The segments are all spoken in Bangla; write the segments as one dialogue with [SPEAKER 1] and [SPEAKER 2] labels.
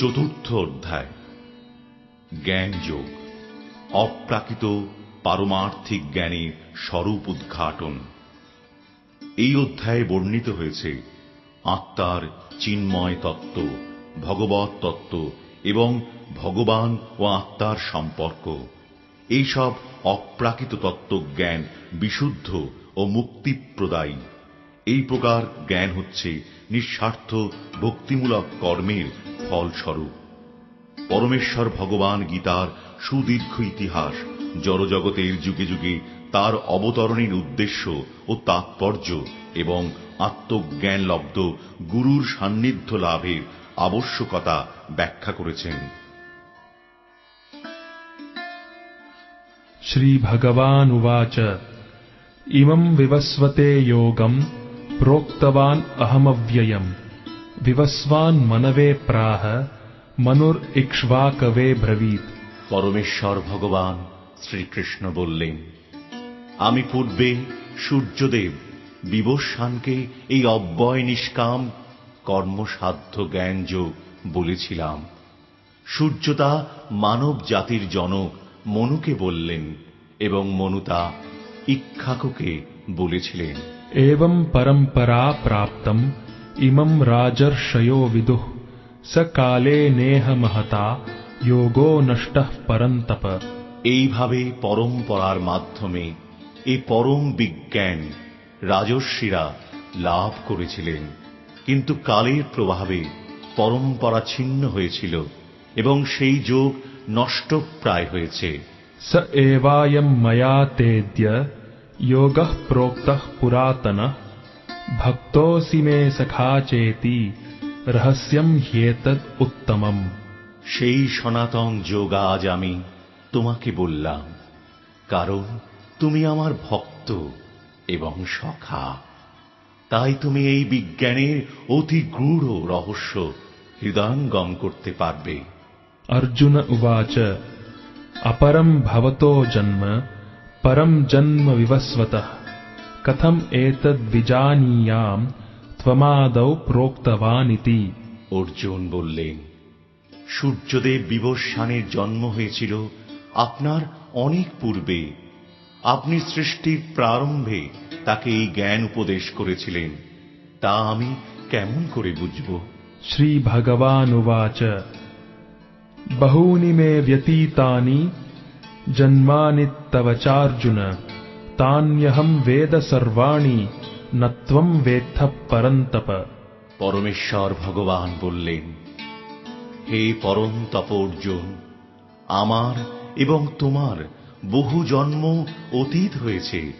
[SPEAKER 1] চতুর্থ অধ্যায়। জ্ঞান যোগ অপ্রাকৃত পারমার্থিক জ্ঞানের স্বরূপ উদ্ঘাটন। এই অধ্যায়ে বর্ণিত হয়েছে আত্মার চিন্ময় তত্ত্ব ভগবত তত্ত্ব এবং ভগবান ও আত্মার সম্পর্ক। এইসব অপ্রাকৃত তত্ত্ব জ্ঞান বিশুদ্ধ ও মুক্তিপ্রদায়ী। এই প্রকার জ্ঞান হচ্ছে নিঃস্বার্থ, ভক্তিমূলক কর্মের ফলস্বরূপ পরমেশ্বর ভগবান গীতার সুদীর্ঘ ইতিহাস জড়জগতের যুগে যুগে তার অবতরণের উদ্দেশ্য ও তাৎপর্য এবং আত্মজ্ঞান লব্ধ গুরুর সান্নিধ্য লাভের আবশ্যকতা ব্যাখ্যা করেছেন
[SPEAKER 2] श्रीभगवानुवाच इमं विवस्वते योगम् प्रोक्तवान् अहमव्ययम् বিবস্বান মনবে প্রাহ মনুর ইক্ষ্বাকবে ব্রবীত
[SPEAKER 1] পরমেশ্বর ভগবান শ্রীকৃষ্ণ বললেন আমি পূর্বে সূর্যদেব বিবস্বানকে এই অব্যয় নিষ্কাম কর্মসাধ্য জ্ঞানযোগ বলেছিলাম। সূর্যতা মানব জাতির জনক মনুকে বললেন এবং মনুতা ইক্ষাকুকে বলেছিলেন।
[SPEAKER 2] এবং পরম্পরা প্রাপ্তম इमं राजर्षयो विदुः स काले नेह महता योगो नष्टः परन्तप
[SPEAKER 1] এইভাবে পরম্পরার মাধ্যমে এ পরম বিজ্ঞান রাজস্বীরা লাভ করেছিলেন কিন্তু কালের প্রভাবে পরম্পরা ছিন্ন হয়েছিল এবং সেই যোগ নষ্টপ্রায় হয়েছে
[SPEAKER 2] स एवायम् मया तेद्य योगः प्रोक्तः पुरातनः भक्तोऽसि मे सखा चेति रहस्यम् ह्येतद् उत्तमम्
[SPEAKER 1] সেই সনাতন যোগ আজ আমি তোমাকে বললাম কারণ তুমি আমার ভক্ত এবং সখা তাই তুমি এই বিজ্ঞানের অতি গূঢ় রহস্য হৃদয়ঙ্গম করতে পারবে
[SPEAKER 2] अर्जुन उवाच अपरम् भवतो जन्म परम् जन्म विवस्वतः कथम् एतद्विजानीयाम् त्वमादौ प्रोक्तवानिति
[SPEAKER 1] অর্জুন বললেন সূর্যদেব বিবস্বানের জন্ম হয়েছিল আপনার অনেক পূর্বে আপনি সৃষ্টির প্রারম্ভে তাকে এই জ্ঞান উপদেশ করেছিলেন তা আমি কেমন করে বুঝব
[SPEAKER 2] श्रीभगवानुवाच बहूनि मे व्यतीतानि जन्मानि तव चार्जुन তান্যহম বেদ সর্বাণী নত্বম বেদ্ধ পরন্তপ
[SPEAKER 1] পরমেশ্বর ভগবান বললেন হে পরম তপ অর্জুন আমার এবং তোমার বহু জন্ম অতীত হয়েছে।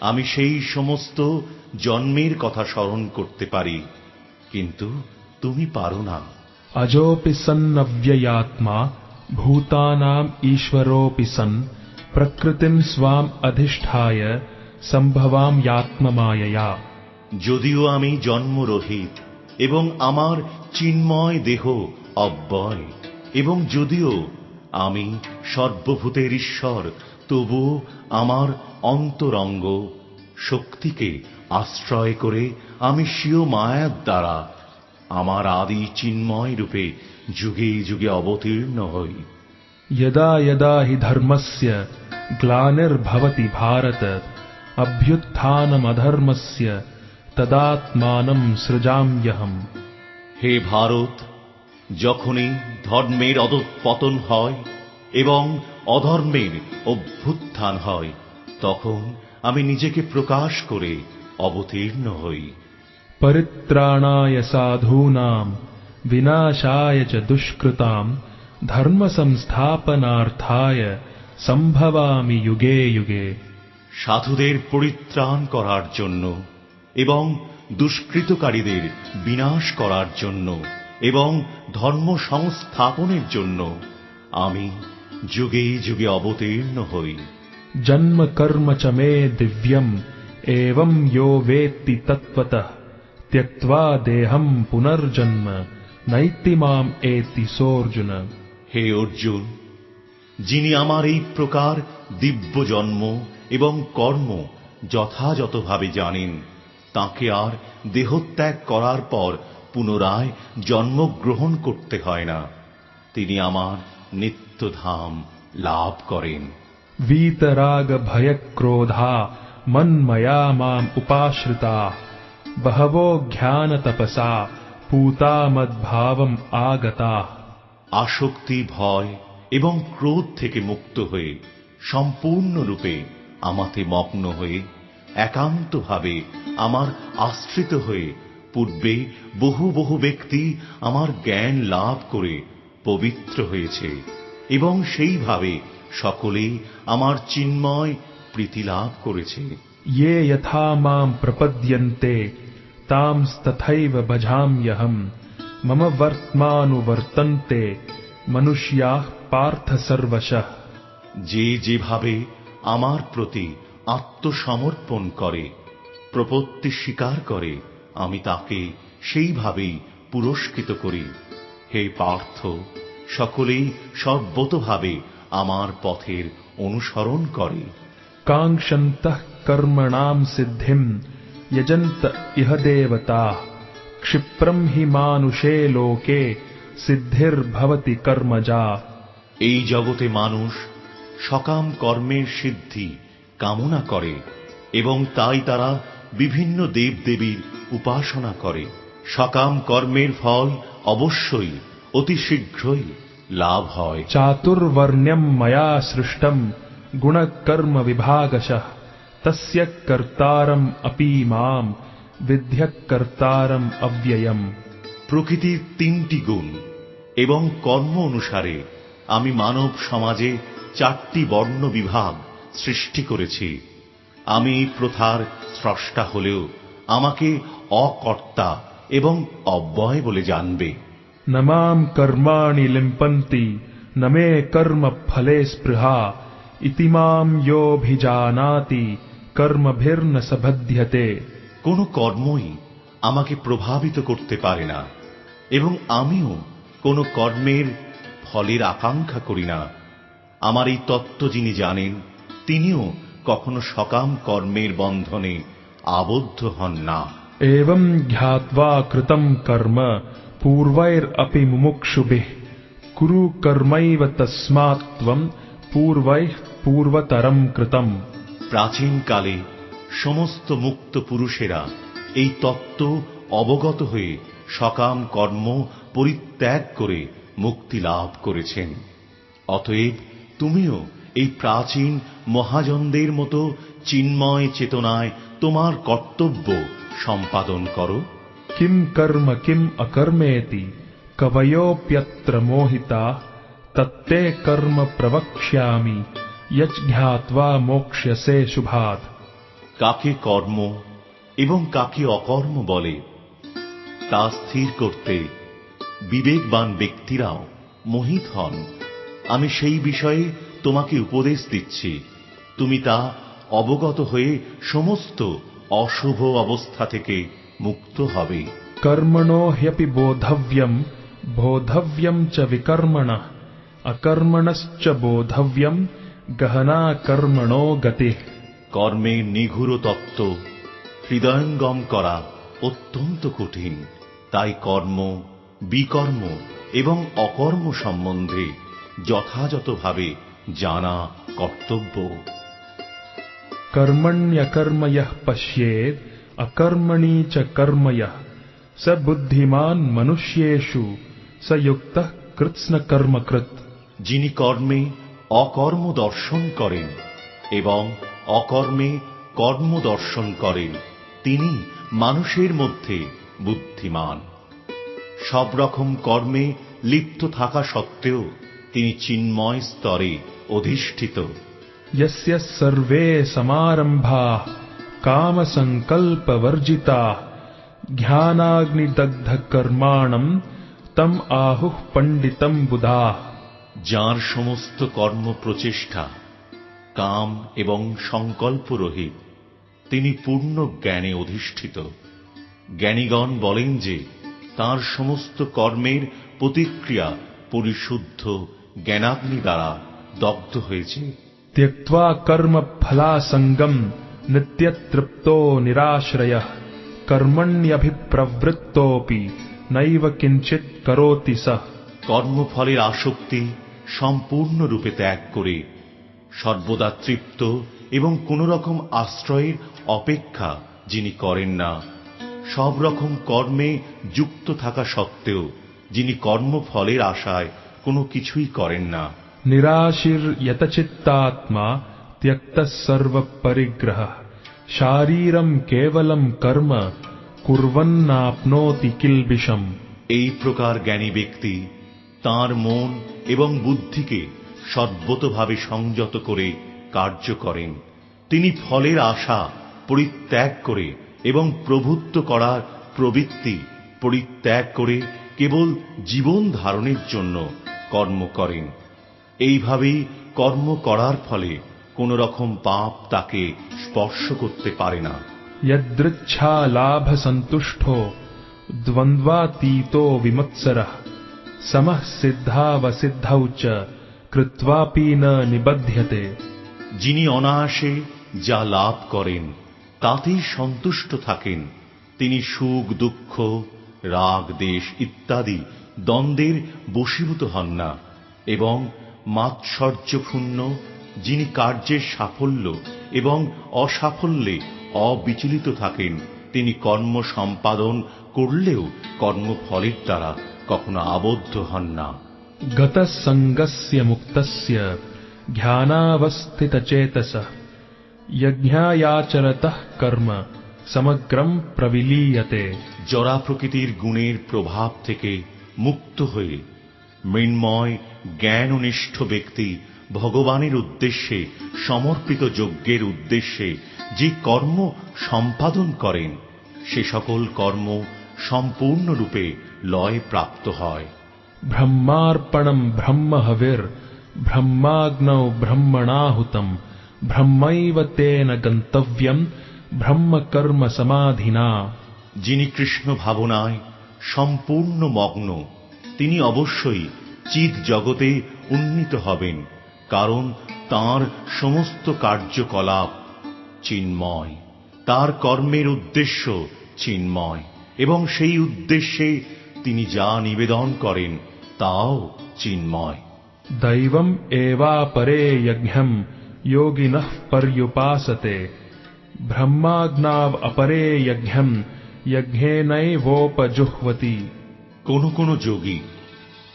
[SPEAKER 1] আমি সেই সমস্ত জন্মের কথা স্মরণ করতে পারি কিন্তু তুমি পারো না।
[SPEAKER 2] অজোপি সন্নব্যয়াত্মা ভূতানাম ঈশ্বরোপি সন্ प्रकृतिम् स्वाम् अधिष्ठाय सम्भवाम् यात्ममायया
[SPEAKER 1] যদিও আমি জন্মরহিত এবং আমার চিন্ময় দেহ অব্যয় এবং যদিও আমি সর্বভূতের ঈশ্বর তবু আমার অন্তরঙ্গ শক্তিকে আশ্রয় করে আমি স্বীয় মায়ার দ্বারা আমার আদি চিন্ময় রূপে যুগে যুগে অবতীর্ণ হই
[SPEAKER 2] यदा यदा हि धर्मस्य ग्लानिर्भवति भारत अभ्युत्थानमधर्मस्य तदात्मानम् सृजाम्यहम्
[SPEAKER 1] হে ভারত যখনই ধর্মের অধঃপতন হয় এবং অধর্মের অভ্যুত্থান হয় তখন আমি নিজেকে প্রকাশ করে অবতীর্ণ হই
[SPEAKER 2] परित्राणाय साधूनाम् विनाशाय च दुष्कृताम् धर्मसंस्थापनार्थाय সম্ভবামি যুগে যুগে।
[SPEAKER 1] সাধুদের পরিত্রাণ করার জন্য এবং দুষ্কৃতকারীদের বিনাশ করার জন্য এবং ধর্ম সংস্থাপনের জন্য আমি যুগে যুগে অবতীর্ণ হই।
[SPEAKER 2] জন্ম কর্ম চ মে দিব্যম এবং য়ো বেত্তি তৎপত ত্যক্তা দেহম পুনর্জন্ম। নৈতি মাম এতি সোর্জুন।
[SPEAKER 1] হে অর্জুন যিনি আমার এই প্রকার দিব্য জন্ম এবং কর্ম যথাযথভাবে জানেন তাকে আর দেহত্যাগ করার পর পুনরায় জন্মগ্রহণ করতে হয় না তিনি আমার নিত্যধাম লাভ করেন
[SPEAKER 2] वीतराग भय क्रोधा मन्मया माम् उपाश्रिता बहवो ज्ञान तपसा पूता मद्भावम् आगता
[SPEAKER 1] আসক্তি ভয় এবং ক্রোধ থেকে মুক্ত হয়ে সম্পূর্ণরূপে আমাতে মগ্ন হয়ে একান্তভাবে আমার আশ্রিত হয়ে পূর্বে বহু বহু ব্যক্তি আমার জ্ঞান লাভ করে পবিত্র হয়েছে এবং সেইভাবে সকলেই আমার চিন্ময় প্রীতি লাভ করেছে
[SPEAKER 2] ये यथा माम् प्रपद्यन्ते तांस्तथैव भजाम्यहम् मम वर्त्मानुवर्तन्ते मनुष्याः পার্থ সর্বশ।
[SPEAKER 1] যে যেভাবে আমার প্রতি আত্মসমর্পণ করে প্রপত্তি স্বীকার করে আমি তাকে সেইভাবেই পুরস্কৃত করি। হে পার্থ সকলেই সর্বতভাবে আমার পথের অনুসরণ করে।
[SPEAKER 2] কাঙ্ক্ষন্ত কর্মণাম সিদ্ধিম যজন্ত ইহ দেবতা। ক্ষিপ্রম হি মানুষে লোকে সিদ্ধির্ভবতি কর্মজা।
[SPEAKER 1] এই জগতে মানুষ সকাম কর্মের সিদ্ধি কামনা করে এবং তাই তারা বিভিন্ন দেবদেবীর উপাসনা করে। সকাম কর্মের ফল অবশ্যই অতি শীঘ্রই লাভ হয়।
[SPEAKER 2] চাতুর্বর্ণ্যম ময়া সৃষ্টম গুণকর্ম বিভাগশ তস্য কর্তারম অপি মাম বিধ্যকর্তারম অব্যয়ম।
[SPEAKER 1] প্রকৃতির তিনটি গুণ এবং কর্ম অনুসারে আমি মানব সমাজে চারটি বর্ণ বিভাগ সৃষ্টি করেছি। আমি প্রথার স্রষ্টা হলেও আমাকে অকর্তা এবং অব্যয় বলে জানবে।
[SPEAKER 2] নমাম কর্মাণি লিম্পন্তি নমে কর্ম ফলে স্পৃহা ইতিমাম যোভিজানাতি কর্মভির্ন সভ্যতে
[SPEAKER 1] কোন কর্মই আমাকে প্রভাবিত করতে পারে না এবং আমিও কোন কর্মের ফলের আকাঙ্ক্ষা করি না। আমার এই তত্ত্ব যিনি জানেন তিনিও কখনো সকাম কর্মের বন্ধনে আবদ্ধ হন না।
[SPEAKER 2] এবং জ্ঞাত্বা কৃতম কর্ম পূর্বের অপি মুমুক্ষুভিঃ কুরু কর্মৈব তস্মাৎ ত্বম পূর্বতরম কৃতম।
[SPEAKER 1] প্রাচীনকালে সমস্ত মুক্ত পুরুষেরা এই তত্ত্ব অবগত হয়ে সকাম কর্ম পরিত্যাগ করে মুক্তি লাভ করেছেন। অতএব তুমিও এই প্রাচীন মহাজনদের মতো চিন্ময় চেতনায় তোমার কর্তব্য সম্পাদন করো।
[SPEAKER 2] কিম কর্ম কিম অকর্মেতি কবয়োপ্যত্র মোহিতা তত্তে কর্ম প্রবক্ষ্যামি ইয়জ্ঞাত্বা মোক্ষ্যসে শুভাত
[SPEAKER 1] কাকে কর্ম এবং কাকে অকর্ম বলে তা স্থির করতে বিবেকবান ব্যক্তিরাও মোহিত হন। আমি সেই বিষয়ে তোমাকে উপদেশ দিচ্ছি। তুমি তা অবগত হয়ে সমস্ত অশুভ অবস্থা থেকে মুক্ত হবে।
[SPEAKER 2] কর্মণো হ্যপি বোধব্যম বোধব্যম চ বিকর্মণ অকর্মণশ্চ বোধব্যম গহনা কর্মণো গতি।
[SPEAKER 1] কর্মে নিঘুর তত্ত্ব হৃদয়ঙ্গম করা অত্যন্ত কঠিন। তাই কর্ম বিকর্ম এবং অকর্ম সম্বন্ধে যথাযথভাবে জানা কর্তব্য।
[SPEAKER 2] কর্মণ্যকর্ময় পশ্যে অকর্মণি চ কর্ময়। স বুদ্ধিমান মনুষ্যেষু স যুক্ত কৃৎস্ন কর্মকৃত
[SPEAKER 1] যিনি কর্মে অকর্ম দর্শন করেন এবং অকর্মে কর্ম দর্শন করেন তিনি মানুষের মধ্যে বুদ্ধিমান। সব রকম কর্মে লিপ্ত থাকা সত্ত্বেও তিনি চিন্ময় স্তরে অধিষ্ঠিত
[SPEAKER 2] यस्य सर्वे समारम्भाः कामसङ्कल्पवर्जिताः ज्ञानाग्निदग्धकर्माणम् तम् आहुः पण्डितम् बुधाः
[SPEAKER 1] যার সমস্ত কর্ম প্রচেষ্টা কাম এবং সংকল্প রহিত তিনি পূর্ণ জ্ঞানে অধিষ্ঠিত জ্ঞানীগণ বলেন যে তার সমস্ত কর্মের প্রতিক্রিয়া পরিশুদ্ধ জ্ঞানাগ্নি দ্বারা দগ্ধ হয়েছে।
[SPEAKER 2] ত্যক্তা কর্ম ফলাসঙ্গম নিত্যতৃপ্ত নিরাশ্রয় কর্মণ্যভিপ্রবৃত্তপি নৈব কিঞ্চিত করোতি সহ
[SPEAKER 1] কর্মফলের আসক্তি সম্পূর্ণরূপে ত্যাগ করে সর্বদা তৃপ্ত এবং কোন রকম আশ্রয়ের অপেক্ষা যিনি করেন না সব রকম কর্মে যুক্ত থাকা সত্ত্বেও যিনি কর্মফলের আশায় কোনো কিছুই করেন না।
[SPEAKER 2] নিরাশির ইয়তচিত্তাত্মা ত্যক্ত সর্বপরিগ্রহ। শারীরম কেবলম কর্ম কুর্বন্নাপনোতি কিলবিষম
[SPEAKER 1] এই প্রকার জ্ঞানী ব্যক্তি তার মন এবং বুদ্ধিকে সদ্বতভাবে সংযত করে কার্য করেন। তিনি ফলের আশা পরিত্যাগ করে এবং প্রভুত্ব করার প্রবৃত্তি পরিত্যাগ করে কেবল জীবন ধারণের জন্য কর্ম করেন এইভাবেই কর্ম করার ফলে কোন রকম পাপ তাকে স্পর্শ করতে পারে না
[SPEAKER 2] यदृच्छालाभसन्तुष्टो द्वन्द्वातीतो विमत्सरः समः सिद्धावसिद्धौ च कृत्वापि न निबध्यते
[SPEAKER 1] যিনি অনায়াসে যা লাভ করেন তাতেই সন্তুষ্ট থাকেন। তিনি সুখ, দুঃখ, রাগ, দেশ ইত্যাদি দ্বন্দ্বের বশীভূত হন না এবং মাৎসর্যপূর্ণ, যিনি কার্যের সাফল্য এবং অসাফল্যে অবিচলিত থাকেন, তিনি কর্ম সম্পাদন করলেও কর্মফলের দ্বারা কখনো আবদ্ধ হন না।
[SPEAKER 2] গতসঙ্গস্য মুক্তস্য ধ্যানাবস্থিতচেতসঃ যজ্ঞায়াচরত কর্ম সমগ্রম প্রবিলীয়তে
[SPEAKER 1] জরা প্রকৃতির গুণের প্রভাব থেকে মুক্ত হয়ে মৃন্ময় জ্ঞান নিষ্ঠ ব্যক্তি ভগবানের উদ্দেশ্যে সমর্পিত যজ্ঞের উদ্দেশ্যে যে কর্ম সম্পাদন করেন সে সকল কর্ম সম্পূর্ণরূপে লয় প্রাপ্ত হয়।
[SPEAKER 2] ব্রহ্মার্পণম ব্রহ্ম হবির ব্রহ্মাগ্নৌ ব্রহ্মণাহুতম। ব্রহ্মৈব তেন গন্তব্যম ব্রহ্মকর্ম সমাধিনা
[SPEAKER 1] যিনি কৃষ্ণ ভাবনায় সম্পূর্ণ মগ্ন তিনি অবশ্যই চিত জগতে উন্নীত হবেন কারণ তার সমস্ত কার্যকলাপ চিন্ময় তার কর্মের উদ্দেশ্য চিন্ময় এবং সেই উদ্দেশ্যে তিনি যা নিবেদন করেন তাও চিন্ময়।
[SPEAKER 2] দৈবম এবা পরে যজ্ঞম। योगिनः पर्युपासते ब्रह्माग्नाव अपरे यज्ञम् यज्ञेनैवोपजुह्वति
[SPEAKER 1] কোন কোন যোগী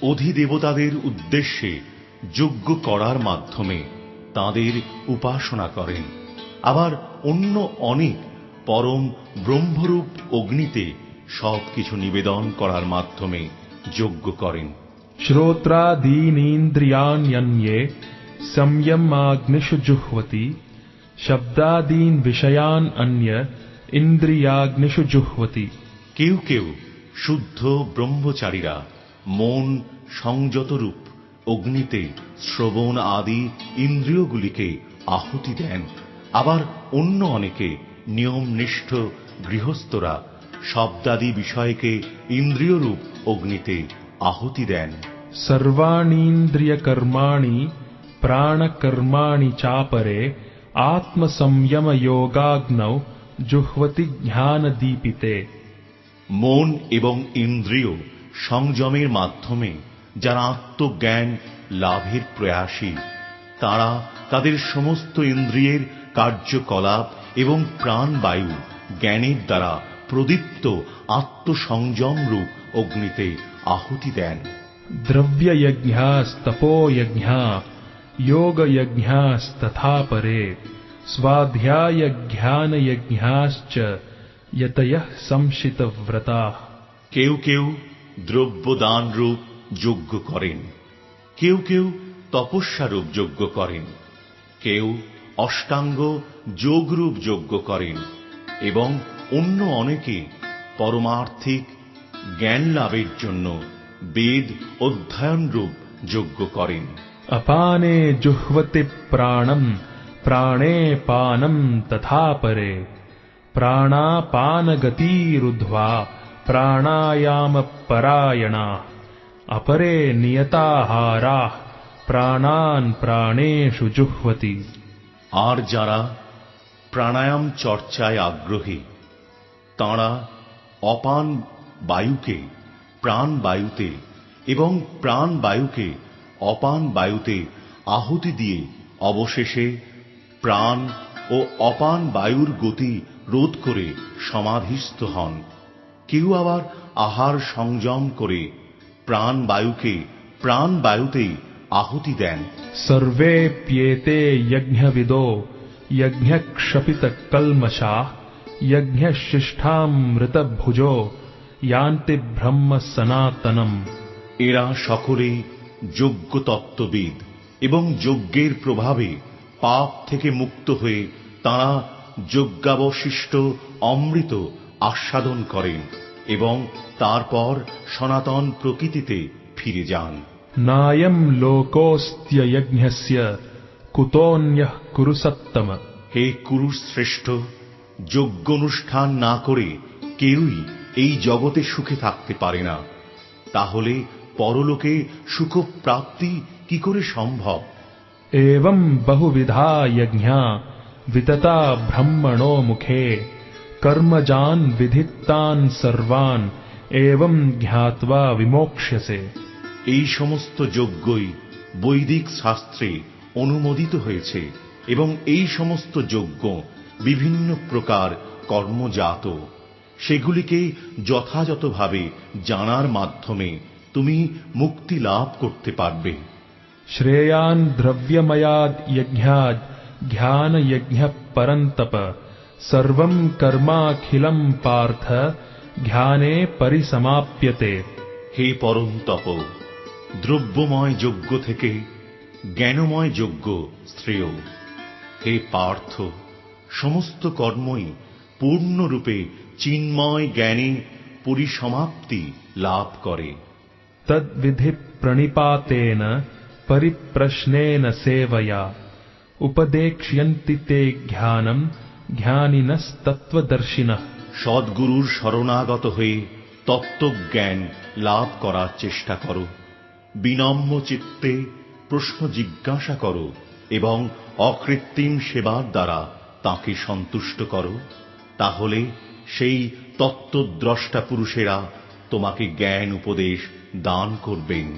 [SPEAKER 1] অধিদেবতাদের উদ্দেশ্যে যজ্ঞ করার মাধ্যমে তাদের উপাসনা করেন আবার অন্য অনেক পরম ব্রহ্মরূপ অগ্নিতে সবকিছু নিবেদন করার মাধ্যমে যজ্ঞ করেন
[SPEAKER 2] श्रोत्रादीनीन्द्रियाण्यन्ये संयमाग्निषु जुह्वति शब्दादीन् विषयान् अन्य इन्द्रियाग्निषु जुह्वति
[SPEAKER 1] কেউ কেউ শুদ্ধ ব্রহ্মচারীরা মন সংযতরূপ অগ্নিতে শ্রবণ আদি ইন্দ্রিয়গুলিকে আহুতি দেন আবার অন্য অনেকে নিয়মনিষ্ঠ গৃহস্থরা শব্দাদি বিষয়কে ইন্দ্রিয়রূপ অগ্নিতে আহুতি দেন
[SPEAKER 2] सर्वाणीन्द्रियकर्माणि प्राणकर्माणि चापरे आत्मसंयमयोगाग्नौ जुह्वति ज्ञानदीपिते
[SPEAKER 1] মন এবং ইন্দ্রিয় সংযমের মাধ্যমে যারা আত্মজ্ঞান লাভের প্রয়াসী তারা তাদের সমস্ত ইন্দ্রিয়ের কার্যকলাপ এবং প্রাণবায়ু জ্ঞানের দ্বারা প্রদীপ্ত আত্মসংযম রূপ অগ্নিতে আহুতি দেন
[SPEAKER 2] द्रव्ययज्ञास्तपोयज्ञा योगयज्ञास्तथा परे स्वाध्यायज्ञानयज्ञाश्च यतयः संशितव्रताः
[SPEAKER 1] কেউ কেউ দ্রব্য দান রূপ যজ্ঞ করেন কেউ কেউ তপস্যারূপ যজ্ঞ করেন কেউ অষ্টাঙ্গ যোগরূপ যজ্ঞ করেন এবং অন্য অনেকে পরমার্থিক জ্ঞান লাভের জন্য বেদ অধ্যয়ন রূপ যজ্ঞ করেন
[SPEAKER 2] अपाने जुह्वति प्राणम् प्राणे पानम् तथा परे प्राणापानगतिरुद्ध्वा प्राणायामपरायणा अपरे नियताहाराः प्राणान् प्राणेषु जुह्वति
[SPEAKER 1] আর যারা প্রাণায়াম চর্চায় আগ্রহী তাঁরা অপান বায়ুকে প্রাণ বায়ুতে এবং প্রাণ বায়ুকে অপান বায়ুতে আহুতি দিয়ে অবশেষে প্রাণ ও অপান বায়ুর গতি রোধ করে সমাধিস্থ হন। কেউ আবার আহার সংযম করে প্রাণ বায়ুকে প্রাণ বায়ুতেই আহুতি দেন।
[SPEAKER 2] সর্বে প্যেতে যজ্ঞবিদো যজ্ঞক্ষপিত কলমশা যজ্ঞশিষ্ঠামৃতভুজো ইয়ান্তি ব্রহ্ম সনাতনম।
[SPEAKER 1] এরা সকলেই যোগ্য তত্ত্ববিদ এবং যজ্ঞের প্রভাবে পাপ থেকে মুক্ত হয়ে তাঁরা যজ্ঞাবশিষ্ট অমৃত আস্বাদন করেন এবং তারপর সনাতন প্রকৃতিতে ফিরে যান।
[SPEAKER 2] নায়ম লোকস্ত্যজ্ঞস্য কুতোন্যঃ কুরুসত্তম।
[SPEAKER 1] হে কুরুশ্রেষ্ঠ যোগ্য অনুষ্ঠান না করে কেউই এই জগতে সুখে থাকতে পারে না। তাহলে পরলোকে সুখপ্রাপ্তি কি করে সম্ভব?
[SPEAKER 2] এবং বহুবিধা যজ্ঞা বিততা ব্রহ্মণো মুখে কর্মজান বিধিত্তান সর্বান এবং জ্ঞাতা বিমোক্ষ্যসে।
[SPEAKER 1] এই সমস্ত যজ্ঞই বৈদিক শাস্ত্রে অনুমোদিত হয়েছে এবং এই সমস্ত যজ্ঞ বিভিন্ন প্রকার কর্মজাত। সেগুলিকে যথাযথভাবে জানার মাধ্যমে তুমি মুক্তি লাভ করতে পারবে।
[SPEAKER 2] শ্রেয়ান দ্রব্যময়াদ যজ্ঞাদ ঘ্যান যজ্ঞ পরন্তপ। সর্বম কর্মাখিলম পার্থ ঘ্যানে পরিসমাপ্যতে।
[SPEAKER 1] হে পরন্তপ দ্রব্যময় যজ্ঞ থেকে জ্ঞানময় যজ্ঞ শ্রেয়। হে পার্থ সমস্ত কর্মই পূর্ণরূপে চিন্ময় জ্ঞানে পরিসমাপ্তি লাভ করে।
[SPEAKER 2] প্রণিপাতেন পরিপ্রশ্নেন সেবয়া উপদেক্ষ্যন্তি তে জ্ঞানম জ্ঞানিনস্তত্ত্বদর্শিনঃ
[SPEAKER 1] সদ্গুরুর শরণাগত হয়ে তত্ত্বজ্ঞান লাভ করার চেষ্টা করো। বিনম্র চিত্তে প্রশ্ন জিজ্ঞাসা করো এবং অকৃত্রিম সেবার দ্বারা তাকে সন্তুষ্ট করো। তাহলে সেই তত্ত্বদ্রষ্টা পুরুষেরা তোমাকে জ্ঞান উপদেশ দান করবেন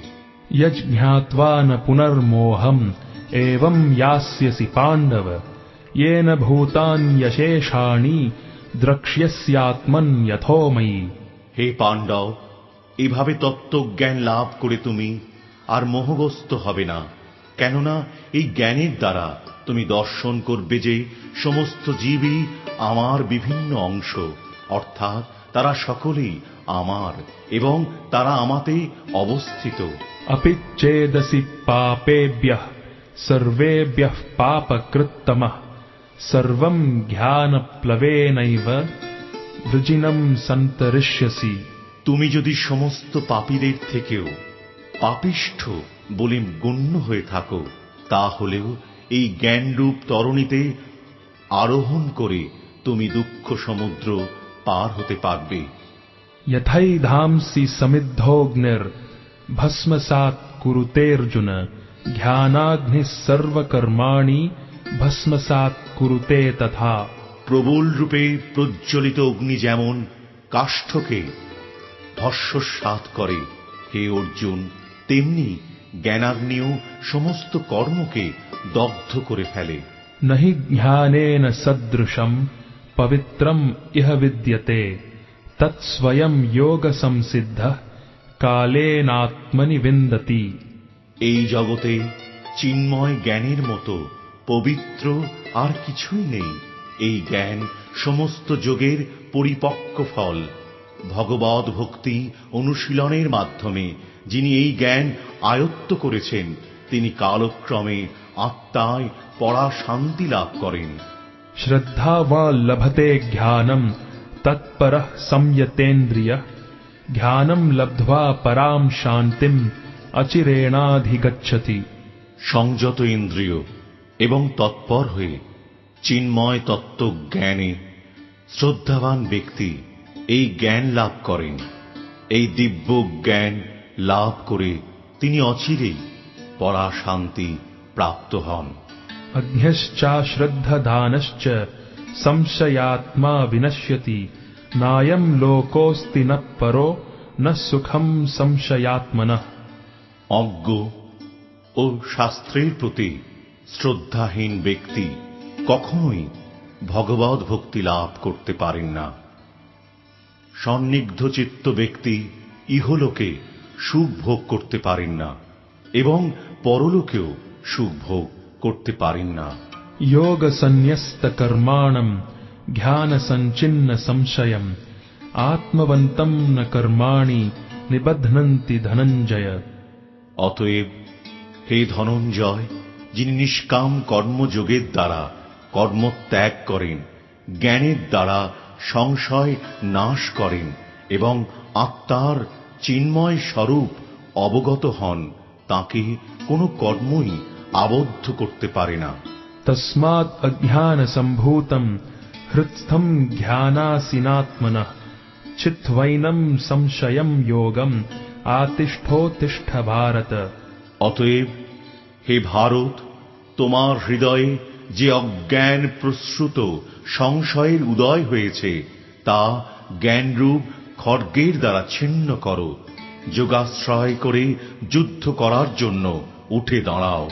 [SPEAKER 2] यज्ञात्वा न पुनर्मोहम् एवम् यास्यसि पाण्डव येन भूतान्यशेषाणि द्रक्ष्यस्यात्मन् यथोमयि
[SPEAKER 1] হে পাণ্ডব এভাবে তত্ত্বজ্ঞান লাভ করে তুমি আর মোহগ্রস্ত হবে না কেননা এই জ্ঞানের দ্বারা তুমি দর্শন করবে যে সমস্ত জীবই আমার বিভিন্ন অংশ অর্থাৎ তারা সকলেই আমার এবং তারা আমাতে অবস্থিত।
[SPEAKER 2] অপিচ্ছেদসি পাপেভ্যঃ সর্বেভ্যঃ পাপকৃত্তমঃ সর্বম জ্ঞানপ্লবেনৈব রুজিনম সন্তরিষ্যসি।
[SPEAKER 1] তুমি যদি সমস্ত পাপীদের থেকেও পাপিষ্ঠ বলে গণ্য হয়ে থাকো তাহলেও এই জ্ঞানরূপ তরণীতে আরোহণ করে তুমি দুঃখ সমুদ্র पार होते पागवे
[SPEAKER 2] यथई धाम सी समिधोग्निर् भस्म सात कुरुतेर्जुन ध्यानाग्नि सर्व कर्माणी भस्म सात कुरुते तथा।
[SPEAKER 1] प्रबल रूपे प्रज्वलित अग्नि जेमन काष्ठ के सात करे। করে হে অর্জুন তেমনি জ্ঞানাগ্নিও সমস্ত কর্মকে দগ্ধ করে ফেলে।
[SPEAKER 2] নহি জ্ঞানেন सदृशम। पवित्रम् इह विद्यते तत्स्वयम् योगसंसिद्धः कालेनात्मनि विन्दति
[SPEAKER 1] এই জগতে চিন্ময় জ্ঞানের মতো পবিত্র আর কিছুই নেই এই জ্ঞান সমস্ত যোগের পরিপক্ক ফল ভগবদ ভক্তি অনুশীলনের মাধ্যমে যিনি এই জ্ঞান আয়ত্ত করেছেন তিনি কালক্রমে আত্মায় পড়া শান্তি লাভ করেন
[SPEAKER 2] श्रद्धावान् लभते ज्ञानम् तत्परः संयतेन्द्रियः ज्ञानम् लब्ध्वा पराम् शान्तिम् अचिरेणाधिगच्छति
[SPEAKER 1] সংযত ইন্দ্রিয় এবং তৎপর হয়ে চিন্ময় তত্ত্ব জ্ঞানে শ্রদ্ধাবান ব্যক্তি এই জ্ঞান লাভ করেন এই দিব্য জ্ঞান লাভ করে তিনি অচিরেই পরা শান্তি প্রাপ্ত হন
[SPEAKER 2] अज्ञश्चाश्रद्धधानश्च संशयात्मा विनश्यति नायम् लोकोऽस्ति न परो न सुखम् संशयात्मनः
[SPEAKER 1] অজ্ঞ ও শাস্ত্রের প্রতি শ্রদ্ধাহীন ব্যক্তি কখনোই ভগবত ভক্তি লাভ করতে পারেন না সন্নিগ্ধ চিত্ত ব্যক্তি ইহলোকে সুখ ভোগ করতে পারেন না এবং পরলোকেও সুখ ভোগ করতে পারেন না।
[SPEAKER 2] যোগ সন্ন্যস্ত কর্মাণম ধ্যান সঞ্চিন্ন সংশয়ম আত্মবন্তম না কর্মাণি নিবধনন্তি ধনঞ্জয়।
[SPEAKER 1] অতএব হে ধনঞ্জয় যিনি নিষ্কাম কর্মযোগের দ্বারা কর্ম ত্যাগ করেন জ্ঞানের দ্বারা সংশয় নাশ করেন এবং আত্মার চিন্ময় স্বরূপ অবগত হন তাকে কোনো কর্মই আবদ্ধ করতে পারে না।
[SPEAKER 2] তস্মাৎ অজ্ঞান সম্ভূতম হৃৎস্থম জ্ঞানাসীনাত্মন চিত্বৈনম সংশয়ম যোগম আতিষ্ঠোতিষ্ঠ ভারত।
[SPEAKER 1] অতএব হে ভারত তোমার হৃদয়ে যে অজ্ঞান প্রসূত সংশয়ের উদয় হয়েছে তা জ্ঞানরূপ খড়গের দ্বারা ছিন্ন করো। যোগাশ্রয় করে যুদ্ধ করার জন্য উঠে দাঁড়াও।